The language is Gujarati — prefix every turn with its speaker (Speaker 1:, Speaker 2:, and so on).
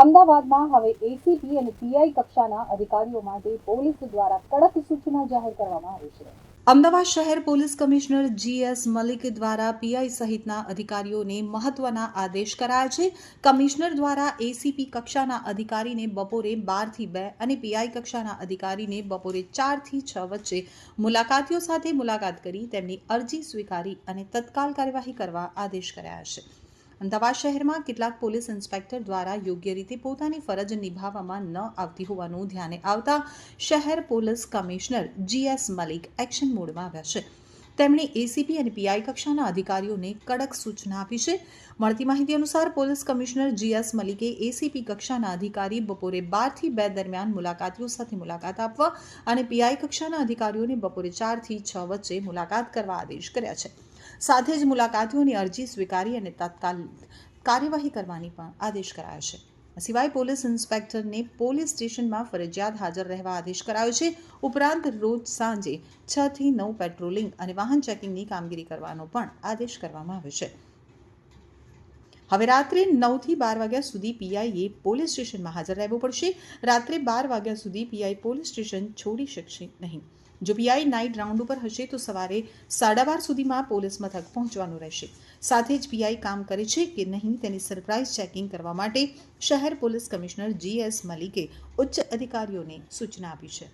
Speaker 1: અમદાવાદમાં હવે એસીપી અને પીઆઈ કક્ષાના અધિકારીઓ માટે પોલીસ દ્વારા કડક સૂચના જાહેર કરવામાં આવી છે. અમદાવાદ શહેર પોલીસ કમિશનર જીએસ મલિક દ્વારા પીઆઈ સહિતના અધિકારીઓને મહત્વના આદેશ કરાયા છે. કમિશનર દ્વારા એસીપી કક્ષાના અધિકારીને બપોરે બારથી બે અને પીઆઈ કક્ષાના અધિકારીને બપોરે ચારથી છ વચ્ચે મુલાકાતીઓ સાથે મુલાકાત કરી તેમની અરજી સ્વીકારી અને તત્કાલ કાર્યવાહી કરવા આદેશ કરાયા છે. અમદાવાદ શહેરમાં કેટલાક પોલીસ ઇન્સ્પેક્ટર દ્વારા યોગ્ય રીતે પોતાની ફરજ નિભાવવામાં ન આવતી હોવાનું ધ્યાને આવતા શહેર police commissioner GS Malik action મોડમાં આવ્યા છે. તેમણે એસીપી અને પીઆઈ કક્ષાના અધિકારીઓને કડક સૂચના આપી છે. મળતી માહિતી અનુસાર પોલીસ કમિશનર જીએસ મલિકે એસીપી કક્ષાના અધિકારી બપોરે બારથી બે દરમિયાન મુલાકાતીઓ સાથે મુલાકાત આપવા અને પીઆઈ કક્ષાના અધિકારીઓને બપોરે ચારથી છ વચ્ચે મુલાકાત કરવા આદેશ કર્યા છે. સાથે જ મુલાકાતીઓની અરજી સ્વીકારી અને તત્કાલ કાર્યવાહી કરવાની પણ આદેશ કરાયો છે. સિવાય પોલીસ ઇન્સ્પેક્ટરને પોલીસ સ્ટેશનમાં ફરજિયાત હાજર રહેવા આદેશ કરાયો છે. ઉપરાંત રોજ સાંજે છ થી નવ પેટ્રોલિંગ અને વાહન ચેકિંગની કામગીરી કરવાનો પણ આદેશ કરવામાં આવ્યો છે. હવે રાત્રે નવથી બાર વાગ્યા સુધી પીઆઈએ પોલીસ સ્ટેશનમાં હાજર રહેવું પડશે. રાત્રે બાર વાગ્યા સુધી પીઆઈ પોલીસ સ્ટેશન છોડી શકશે નહીં. જો પીઆઈ નાઇટ રાઉન્ડ ઉપર હશે તો સવારે સાડા બાર સુધીમાં પોલીસ મથક પહોંચવાનું રહેશે. સાથે જ પીઆઈ કામ કરે છે કે નહીં તેની સરપ્રાઇઝ ચેકિંગ કરવા માટે શહેર પોલીસ કમિશનર જીએસ મલિકે ઉચ્ચ અધિકારીઓને સૂચના આપી છે.